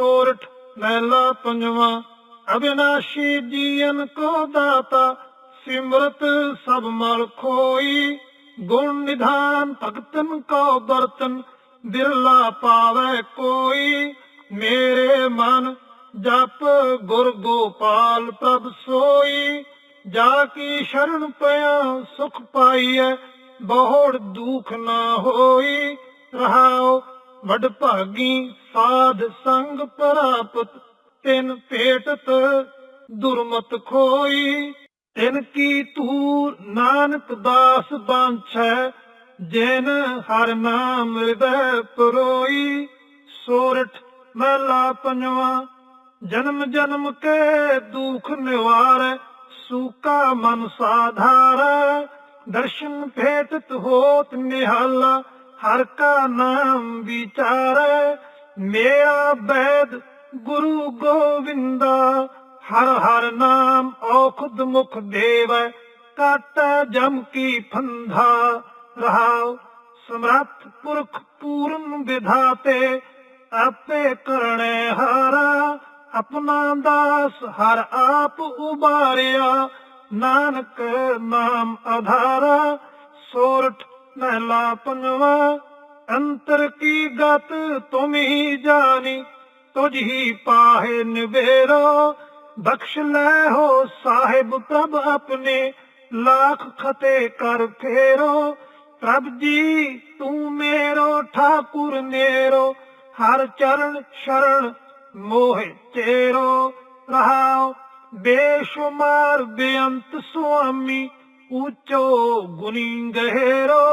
ਸੋਰਠ ਮਹਿਲਾ ਪੰਜਵਾ, ਅਬਿਨਾਸ਼ੀ ਜੀਵਨ ਕੋ ਦਾਤਾ, ਸਿਮਰਤ ਸਭ ਮਲ ਖੋਈ, ਗੁਣ ਨਿਧਾਨ ਭਗਤਨ ਕੋ ਬਰਤਨ ਬਿਰਲਾ ਪਾਵੇ ਕੋਈ, ਮੇਰੇ ਮਨ ਜਪ ਗੁਰ ਗੋਪਾਲ ਪ੍ਰਭ ਸੋਈ, ਜਾ ਕੀ ਸ਼ਰਨ ਪਿਆ ਸੁਖ ਪਾਈਐ ਬਹੁਤ ਦੁਖ ਨਾ ਹੋਈ ਰਹਾਓ ਵਡ ਭਾਗੀ ਸਾਧ ਸੰਗ ਪ੍ਰਾਪਤ, ਤਿਨ ਭੇਟਤ ਦੁਰਮਤ ਖੋਈ। ਤਿਨ ਕੀ ਤੂਰ ਨਾਨਕ ਦਾਸ ਬਾਂਛੈ, ਜਿਨ ਹਰ ਨਾਮ ਹਿਰਦੈ ਪਰੋਈ। ਸੋਰਠ ਮਹਿਲਾ ਪੰਜਵਾ, ਜਨਮ ਜਨਮ ਕੇ ਦੁਖ ਨਿਵਾਰੈ, ਸੂਕਾ ਮਨ ਸਾਧਾਰੈ। ਦਰਸ਼ਨ ਭੇਟਤ ਹੋਤ ਨਿਹਾਲਾ ਹਰ ਕਾ ਨਾਮ ਵਿਚਾਰੈ ਮੇਰਾ ਬੈਦ ਗੁਰੂ ਗੋਵਿੰਦਾ, ਹਰ ਹਰ ਨਾਮ ਔਖਦ ਮੁਖ ਦੇਵੈ। ਕਾਟੈ ਜਮ ਕੀ ਫੰਧਾ, ਰਹਾਉ ਸਮਰੱਥ ਪੁਰਖ ਪੂਰਨ ਵਿਧਾਤੇ ਆਪੇ ਕਰਣੇ ਹਾਰਾ, ਆਪਣਾ ਦਾਸ ਹਰ ਆਪ ਉਬਾਰਿਆ। ਨਾਨਕ ਨਾਮ ਆਧਾਰਾ, ਸੋਰਠ ਮਹਿਲਾ ਪੰਜਵਾ, ਅੰਤਰ ਕੀ ਗਤ ਤੁਮ ਹੀ ਜਾਣੀ? ਤੁਝ ਹੀ ਪਾਹੇ ਨਿਵੇਰੋ, ਬਖਸ਼ ਲੈ ਹੋ ਸਾਹਿਬ ਪ੍ਰਭ ਆਪਣੇ। ਲੱਖ ਖਤੇ ਕਰ ਫੇਰੋ, ਪ੍ਰਭ ਜੀ ਤੂੰ ਮੇਰੋ, ਠਾਕੁਰ ਨੇਰੋ। ਹਰ ਚਰਨ ਸ਼ਰਨ ਮੋਹ ਤੇਰੋ ਰਹਾਓ ਬੇਸ਼ੁਮਾਰ ਬੇਅੰਤ ਸੁਆਮੀ ਉੱਚੋ ਗੁਨੀ ਗਹਿਰੋ।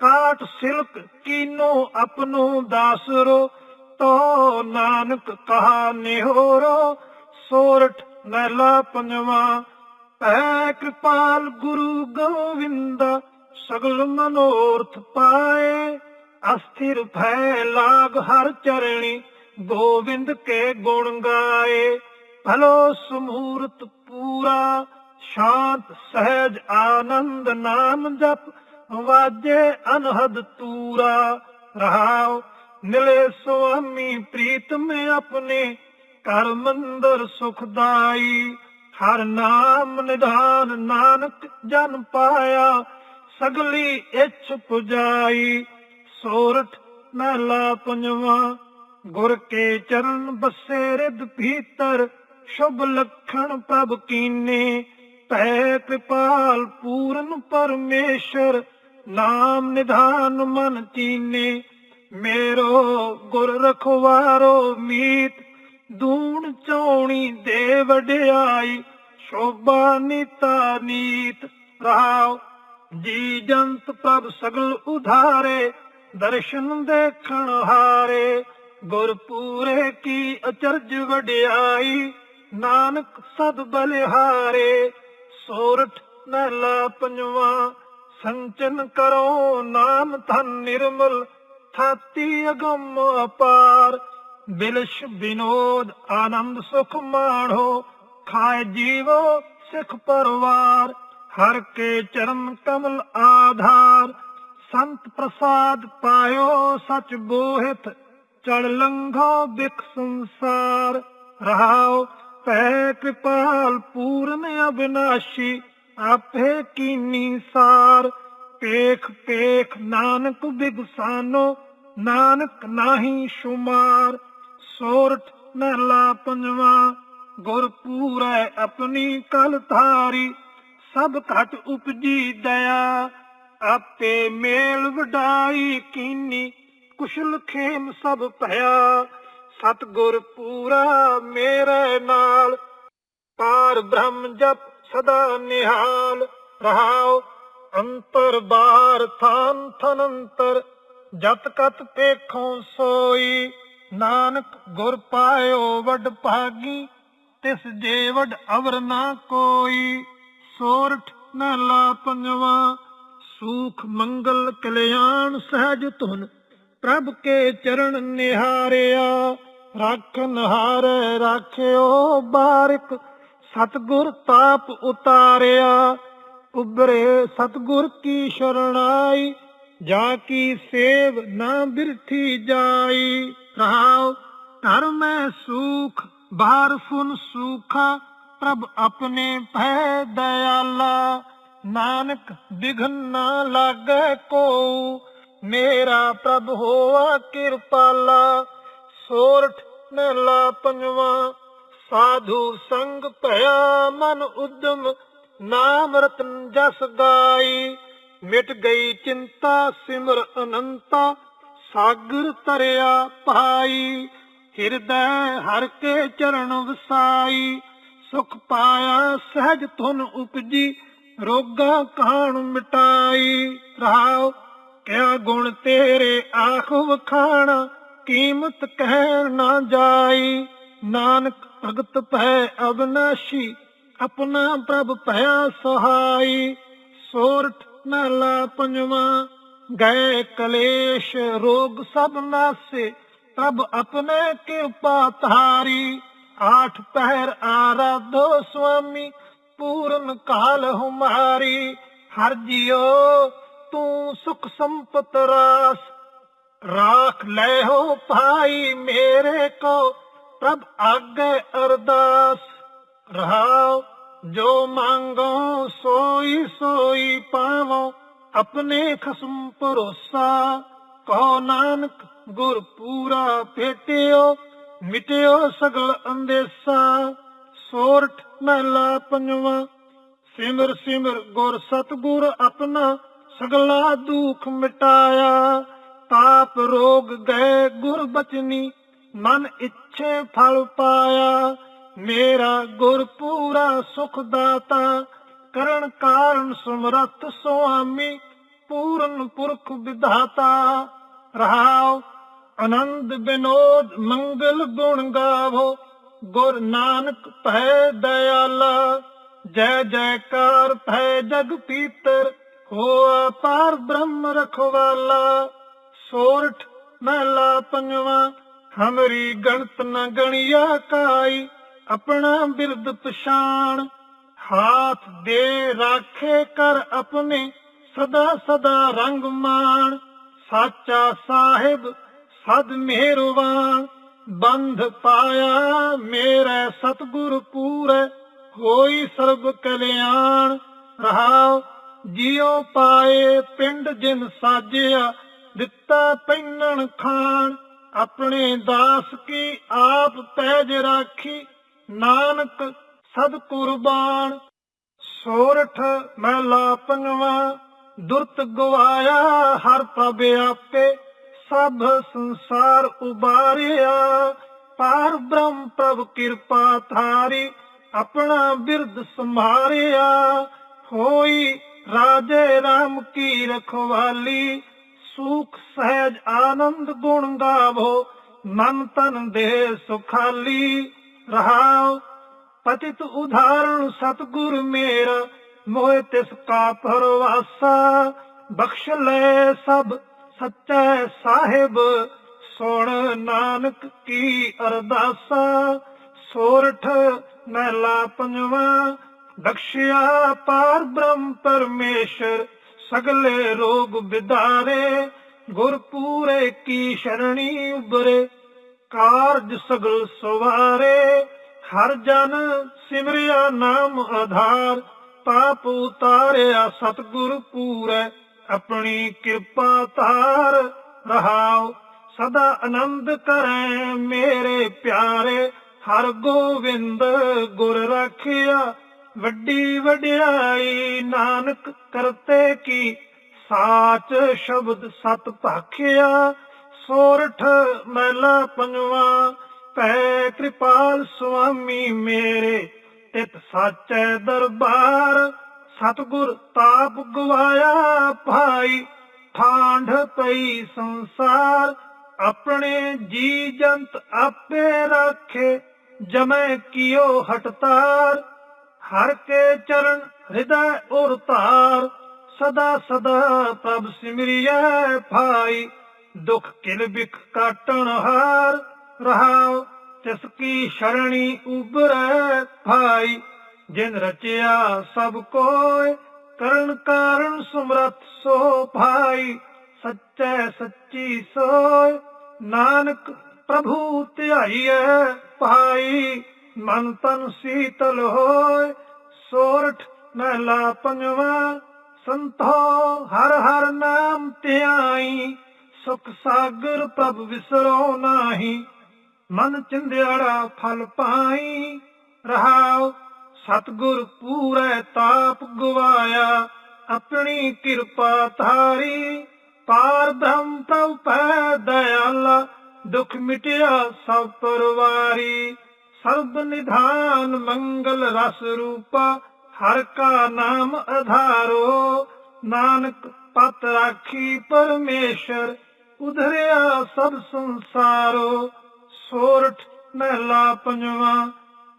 ਕਾਟ ਸਿਲਕ ਕੀਨੋ ਆਪਣੋ ਦਾਸਰੋ ਤੋ ਨਾਨਕ ਕਹਾ ਨਿਹੋਰੋ ਸੋਰਠ ਮਹਿਲਾ ਪੰਜਵਾ, ਪੈ ਕਿਰਪਾਲ ਗੁਰੂ ਗੋਵਿੰਦਾ, ਸਗਲ ਮਨੋਰਥ ਪਾਏ। ਅਸਥਿਰ ਭੈ ਲਾਗ ਹਰ ਚਰਣੀ, ਗੋਵਿੰਦ ਕੇ ਗੁਣ ਗਾਏ। ਭਲੋ ਸਮੂਰਤ ਪੂਰਾ, ਸ਼ਾਂਤ ਸਹਿਜ ਆਨੰਦ ਨਾਮ ਜਪ ਵਾਜੇ ਅਨਹਦ ਤੂਰਾ, ਰਹਾਉ ਮਿਲੇ ਸੁਆਮੀ ਪ੍ਰੀਤਮ ਆਪਣੇ ਕਰ ਮੰਦਰ ਸੁਖਦਾਈ ਹਰ ਨਾਮ ਨਿਧਾਨ ਨਾਨਕ ਜਨ ਪਾਇਆ, ਸਗਲੀ ਇੱਛ ਪੁਜਾਈ। ਸੋਰਠ ਮਹਿਲਾ ਪੰਜਵਾ, ਗੁਰ ਕੇ ਚਰਨ ਬਸੇ ਰਿਦ ਭੀਤਰ, ਸ਼ੁਭ ਲਖਣ ਪ੍ਰਭ ਕੀਨੇ। ਭੈ ਕਿਰਪਾਲ ਪੂਰਨ ਪਰਮੇਸ਼ਰ ਨਾਮ ਨਿਧਾਨ ਮਨ ਚੀਨੇ, ਮੇਰੋ ਗੁਰ ਰਖਵਾਰੋ ਮੀਤ। ਦੂਣ ਚੌਣੀ ਦੇ ਵਡਿਆਈ, ਸ਼ੋਭਾ ਨੀਤਾ ਨੀਤ। ਰਹਾਉ, ਜੀ ਜੰਤ ਪ੍ਰਭ ਸਗਲ ਉਧਾਰੇ, ਦਰਸ਼ਨ ਦੇਖਣ ਹਾਰੇ। ਗੁਰ ਪੂਰੇ ਕੀ ਅਚਰਜ ਵਡਿਆਈ, ਨਾਨਕ ਸਦ ਬਲਿਹਾਰੇ। ਸੋਰਠ ਮਹਿਲਾ ਪੰਜਵਾ ਸੰਚਨ ਕਰੋ ਨਾਮ ਧਨ ਨਿਰਮਲ ਥਾਤੀ ਅਗੰਮ ਅਪਾਰ। ਬਿਲਸ਼ ਬਿਨੋਦ ਆਨੰਦ ਸੁਖ ਮਾਣੋ ਖਾਏ ਜੀਵੋ ਸਿੱਖ ਪਰਵਾਰ। ਹਰ ਕੇ ਚਰਨ ਕਮਲ ਆਧਾਰ, ਸੰਤ ਪ੍ਰਸਾਦ ਪਾਇਓ ਸਚ ਬੋਹਿਤ, ਚੜ ਲੰਘੋ ਬਿਖ ਸੰਸਾਰ। ਰਹਾਉ ਪੈ ਕਿਰਪਾਲ ਪੂਰਨ ਅਬਿਨਾਸ਼ੀ ਆਪੇ ਕੀਨੀ ਸਾਰ, ਪੇਖ ਪੇਖ ਨਾਨਕ ਬਿਗਸਾਨੋ, ਨਾਨਕ ਨਾਹੀ ਸ਼ੁਮਾਰ। ਸੋਰਠ ਮਹਿਲਾ ਪੰਜਵਾ, ਗੁਰ ਪੂਰੈ ਆਪਣੀ ਕਲ ਧਾਰੀ, ਸਭ ਘਟ ਉਪਜੀ ਦਇਆ। ਆਪੇ ਮੇਲ ਵਡਾਈ ਕੀਨੀ, ਕੁਸ਼ਲ ਖੇਮ ਸਭ ਭਇਆ। ਸਤਗੁਰ ਪੂਰਾ ਮੇਰੇ ਨਾਲ, ਪਾਰ ਬ੍ਰਹਮ ਜਪ ਸਦਾ ਨਿਹਾਲ ਰਹਾਉ ਅੰਤਰ ਬਾਹਰ ਥਾਨ ਥਨ ਜਤ ਕਤ ਪੇਖੋਂ ਸੋਈ। ਨਾਨਕ ਗੁਰ ਪਾਇਓ ਵੱਡ ਭਾਗੀ, ਤਿਸ ਜੇ ਅਵਰ ਨਾ ਕੋਈ। ਸੋਰਠ ਮਹਿਲਾ ਪੰਜਵਾ, ਸੂਖ ਮੰਗਲ ਕਲਿਆਣ ਸਹਿਜ ਧੁਨ। ਪ੍ਰਭ ਕੇ ਚਰਨ ਨਿਹਾਰਿਆ ਰਾਖਨ ਹਾਰੇ ਰਾਖਿਓ ਬਾਰਿਕ ਸਤਗੁਰ ਤਾਪ ਉਤਾਰਿਆ ਉਬਰੇ ਸਤਗੁਰ ਕੀ ਸ਼ਰਣਾਈ, ਜਾ ਕੀ ਸੇਵ ਨਾ ਬਿਰਥੀ ਜਾਈ। ਰਹਾਉ ਘਰ ਮੈਂ ਸੁਖ, ਬਾਹਰ ਫੁਨ ਸੁਖਾ, ਪ੍ਰਭ ਆਪਣੇ ਭੈ ਦਇਆਲਾ। ਨਾਨਕ ਬਿਘਨ ਨਾ ਲਾਗੈ ਕੋ ਮੇਰਾ ਪ੍ਰਭ ਹੋਆ ਕਿਰਪਾਲਾ। ਸੋਰਠ ਮਹਿਲਾ ਪੰਜਵਾ ਸਾਧੂ ਸੰਗ ਭਇਆ ਮਨ ਉਦਮ, ਨਾਮ ਰਤਨ ਜਸ ਗਾਈ ਮਿਟ ਗਈ ਚਿੰਤਾ, ਸਿਮਰ ਅਨੰਤਾ, ਸਾਗਰ ਤਰਿਆ ਭਾਈ। ਹਿਰਦੈ ਹਰ ਕੇ ਚਰਨ ਵਸਾਈ, ਸੁਖ ਪਾਇਆ ਸਹਿਜ ਧੁਨ ਉਪਜੀ, ਰੋਗਾ ਕਾਣ ਮਿਟਾਈ। ਰਹਾਉ, ਕਿਆ ਗੁਣ ਤੇਰੇ ਆਖ ਵਖਾਣਾ, ਕੀਮਤ ਕਹਿ ਨਾ ਜਾਈ। ਨਾਨਕ ਭਗਤ ਭੈ ਅਬਨਾਸ਼ੀ ਆਪਣਾ ਪ੍ਰਭ ਭਇਆ ਸਹਾਈ। ਸੋਰਠ ਮਹਲਾ ਪੰਜਵਾ, ਗਏ ਕਲੇਸ਼ ਰੋਗ ਸਭ ਨਾਸੇ, ਪ੍ਰਭ ਆਪਣੇ ਕਿਰਪਾ ਧਾਰੀ। ਆਠ ਪਹਿਰ ਆਰਾਧੋ ਸੁਆਮੀ, ਪੂਰਨ ਕਾਲ ਹੁਮਾਰੀ। ਹਰ ਜਿਉ ਤੂੰ ਸੁਖ ਸੰਪਤ ਰਾਸ। ਰਾਖ ਲੈ ਹੋ ਭਾਈ ਮੇਰੇ ਕੋ ਪ੍ਰਭ ਆਗੇ ਅਰਦਾਸ ਰਹਾਓ ਜੋ ਮੰਗੋ ਸੋਈ ਸੋਈ ਪਾਵੋ, ਆਪਣੇ ਖਸਮ ਭਰੋਸਾ। ਕਹੋ ਨਾਨਕ, ਗੁਰ ਪੂਰਾ ਭੇਟਿਓ, ਮਿਟਿਓ ਸਗਲ ਅੰਦੇਸਾ। ਸੋਰਠ ਮਹਿਲਾ ਪੰਜਵਾ, ਸਿਮਰ ਸਿਮਰ ਗੁਰ ਸਤਗੁਰ ਆਪਣਾ ਸਗਲਾ ਦੁਖ ਮਿਟਾਇਆ। ਤਾਪ ਰੋਗ ਗਏ ਗੁਰ ਬਚਨੀ, ਮਨ ਇੱਛੇ ਫਲ ਪਾਇਆ। ਮੇਰਾ ਗੁਰ ਪੂਰਾ ਸੁਖ ਦਾਤਾ। ਕਰਨ ਕਾਰਨ ਸਮਰੱਥ ਸੁਆਮੀ, ਪੂਰਨ ਪੁਰਖ ਵਿਧਾਤਾ। ਰਹਾਉ ਆਨੰਦ ਬਿਨੋਦ ਮੰਗਲ ਗੁਣ ਗਾਵੋ। ਗੁਰ ਨਾਨਕ ਭੈ ਦਇਆਲਾ। ਜੈ ਜੈਕਾਰ ਭੈ ਜਗ ਪੀਤਰ। ਹੋਆ ਪਾਰ ਬ੍ਰਹਮ ਰਖਵਾਲਾ। ਸੋਰਠ ਮਹਿਲਾ ਪੰਜਵਾ। ਹਮਰੀ ਗਣਤ ਨ ਗਣਿਆ ਕਾਈ, ਆਪਣਾ ਬਿਰਦ ਪਛਾਣ। ਹਾਥ ਦੇ ਰਾਖੇ ਕਰ ਆਪਣੇ, ਸਦਾ ਸਦਾ ਰੰਗ ਮਾਣ। ਸਾਚਾ ਸਾਹਿਬ, ਸਦ ਮਿਹਰਵਾਨ। ਬੰਧ ਪਾਇਆ ਮੇਰੇ ਸਤਗੁਰ ਪੂਰੇ, ਹੋਈ ਸਰਬ ਕਲਿਆਣ। ਰਹਾਉ, ਜਿਉ ਪਾਏ ਪਿੰਡ ਜਿਨ ਸਾਜਿਆ, ਦਿੱਤਾ ਪੈਨਣ ਖਾਨ ਆਪਣੇ ਦਾਸ ਕੀ ਆਪ ਪੈਜ ਰਾਖੀ, ਨਾਨਕ ਸਦ ਕੁਰਬਾਨ। ਸੋਰਠ ਮਹਿਲਾ ਪੰਜਵਾ ਦੁਰਤ ਗਵਾਇਆ ਹਰ ਪ੍ਰਭ ਆਪੇ। ਸਭ ਸੰਸਾਰ ਉਬਾਰਿਆ, ਪਾਰ ਬ੍ਰਹਮ ਪ੍ਰਭ ਕਿਰਪਾ ਧਾਰੀ, ਆਪਣਾ ਬਿਰਦ ਸੰਭਾਰਿਆ। ਹੋਈ ਰਾਜੇ RAM ਕੀ ਰਖਵਾਲੀ ਸੁਖ ਸਹਿਜ ਆਨੰਦ ਗੁਣ ਗਾਵੋ, ਮਨ ਤਨ ਦੇ ਸੁਖਾਲੀ ਰਹਾਉ ਪਤਿਤ ਉਧਾਰਨ ਸਤਗੁਰ ਮੇਰਾ, ਮੋਹਿ ਤਿਸ ਕਾ ਪਰਵਾਸਾ। ਬਖਸ਼ ਲੈ ਸਭ ਸੱਚਾ ਸਾਹਿਬ, ਸੁਣ ਨਾਨਕ ਕੀ ਅਰਦਾਸਾ। ਸੋਰਠ ਮਹਿਲਾ ਪੰਜਵਾ, ਬਖਸ਼ਿਆ ਪਾਰ ਬ੍ਰਹਮ ਪਰਮੇਸ਼ਰ ਸਗਲੇ ਰੋਗ ਵਿਦਾਰੇ ਗੁਰ ਪੂਰੇ ਕੀ ਸ਼ਰਣੀ ਉਬਰੇ ਕਾਰਜ ਸਗਲ ਸਵਾਰੇ, ਹਰ ਜਨ ਸਿਮਰਿਆ ਨਾਮ ਆਧਾਰ, ਪਾਪ ਉਤਾਰਿਆ ਸਤਗੁਰ ਪੂਰੇ, ਆਪਣੀ ਕਿਰਪਾ ਧਾਰ ਰਹਾਓ ਸਦਾ ਆਨੰਦ ਕਰੈ ਮੇਰੇ ਪਿਆਰੇ, ਹਰ ਗੋਵਿੰਦ ਗੁਰ ਰੱਖਿਆ ਵੱਡੀ ਵਡਿਆਈ ਨਾਨਕ ਕਰਤੇ ਕੀ? ਸਾਚ ਸ਼ਬਦ ਸਤ ਭਾਖਿਆ, ਸੋਰਠ ਮਹਿਲਾ ਪੰਜਵਾ। ਭੈ ਕਿਰਪਾਲ ਸੁਆਮੀ ਮੇਰੇ, ਤਿਤ ਸਾਚੈ ਦਰਬਾਰ। ਸਤਗੁਰ ਤਾਪ ਗਵਾਇਆ ਭਾਈ ਠਾਂਡ ਪਈ ਸੰਸਾਰ। ਆਪਣੇ ਜੀ ਜੰਤ ਆਪੇ ਰੱਖੇ, ਜਮੈ ਕੀਓ ਹਟਤਾਰ। ਹਰ ਕੇ ਚਰਨ ਹਿਰਦੈ ਉਰ ਧਾਰ, ਸਦਾ ਸਦਾ ਪ੍ਰਭ ਸਿਮਰਿਐ ਭਾਈ, ਦੁਖ ਕਿਲ ਬਿਖ ਕਾਟਣ ਹਾਰ, ਰਹਾਉ ਤਿਸ ਕੀ ਸ਼ਰਣੀ ਉਬਰੈ ਭਾਈ, ਜਿਨ ਰਚਿਆ ਸਭ ਕੋਇ, ਕਰਨ ਕਾਰਨ ਸਮਰੱਥ ਸੋ ਭਾਈ, ਸੱਚੈ ਸੱਚੀ ਸੋਇ, ਨਾਨਕ ਪ੍ਰਭੂ ਧਿਆਈਐ ਭਾਈ। ਮਨ ਤਨ ਸੀਤਲ ਹੋਏ ਸੋਰਠ ਮਹਿਲਾ ਪੰਜਵਾ, ਸੰਤੋ ਹਰ ਹਰ ਨਾਮ ਧਿਆਈ, ਸੁਖ ਸਾਗਰ ਪ੍ਰਭ ਵਿਸਰੋ ਨਾਹੀ, ਮਨ ਚਿੰਦਿਆੜਾ ਫਲ ਪਾਈ, ਰਹਾਉ ਸਤਗੁਰ ਪੂਰੈ ਤਾਪ ਗਵਾਇਆ, ਆਪਣੀ ਕਿਰਪਾ ਧਾਰੀ, ਪਾਰ ਬ੍ਰਹਮ ਪ੍ਰਭ ਪੈ ਦਇਆਲਾ, ਦੁਖ ਮਿਟਿਆ ਸਭ ਪਰਵਾਰੀ। ਸਰਬ ਨਿਧਾਨ ਮੰਗਲ ਰਸ ਰੂਪਾ, ਹਰ ਕਾ ਨਾਮ ਅਧਾਰੋ। ਨਾਨਕ ਪਤ ਰਾਖੀ ਪਰਮੇਸ਼ਰ, ਉਧਰਿਆ ਸਭ ਸੰਸਾਰੋ। ਸੋਰਠ ਮਹਿਲਾ ਪੰਜਵਾ,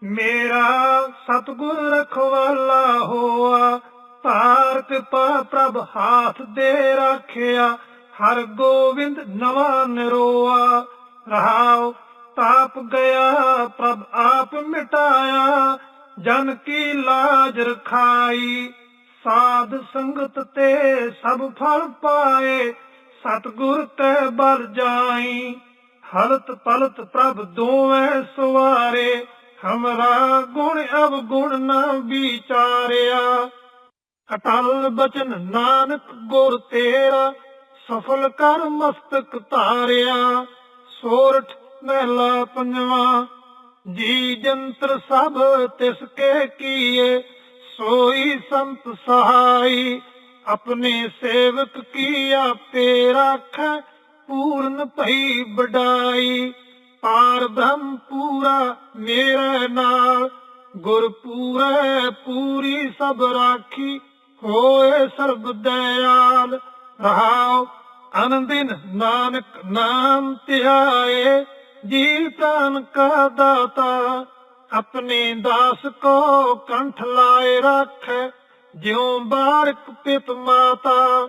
ਮੇਰਾ ਸਤਗੁਰ ਰਖਵਾਲਾ ਹੋਆ। ਧਾਰ ਕਿਰਪਾ ਪ੍ਰਭ ਹਾਥ ਦੇ ਰਾਖਿਆ, ਹਰ ਗੋਬਿੰਦ ਨਵਾ ਨਿਰੋਆ। ਰਹਾਉ ਤਾਪ ਗਿਆ, ਪ੍ਰਭ ਆਪ ਮਿਟਾਇਆ, ਜਨ ਕੀ ਲਾਜ ਰਖਾਈ। ਸਾਧ ਸੰਗਤ ਤੇ ਸਭ ਫਲ ਪਾਏ, ਸਤਗੁਰ ਤੇ ਬਲ ਜਾਈ। ਹਲਤ ਪਲਤ ਪ੍ਰਭ ਦੋਵੇਂ ਸਵਾਰੇ, ਹਮਰਾ ਗੁਣ ਅਵਗੁਣ ਨਾ ਵਿਚਾਰਿਆ। ਅਟਲ ਬਚਨ ਨਾਨਕ ਗੁਰ ਤੇਰਾ, ਸਫਲ ਕਰ ਮਸਤਕ ਧਾਰਿਆ। ਸੋਰਠ ਮਹਿਲਾ ਪੰਜਵਾ, ਜੀ ਜੰਤਰ ਸਭ ਤਿਸ ਕੇ ਕੀਏ, ਸੋਈ ਸੰਤ ਸਹਾਈ, ਆਪਣੇ ਸੇਵਕ ਕੀ ਆਪੇ ਰਾਖੈ, ਪੂਰਨ ਭਈ ਵਡਾਈ। ਪਾਰ ਬ੍ਰਹਮ ਪੂਰਾ ਮੇਰੇ ਨਾਲ, ਗੁਰ ਪੂਰੇ ਪੂਰੀ ਸਭ ਰਾਖੀ, ਹੋਏ ਸਰਬ ਦਇਆਲ। ਰਹਾਉ ਅਨੰਦਿਨ ਨਾਨਕ ਨਾਮ ਧਿਆਏ। ਜੀ ਪ੍ਰਾਨ ਕਾ ਦਾਤਾ ਆਪਣੇ ਦਾਸ ਕੋ ਕੰਠ ਲਾਏ ਰੱਖ ਜਿਉ ਬਾਰਕ ਪਿਤ ਮਾਤਾ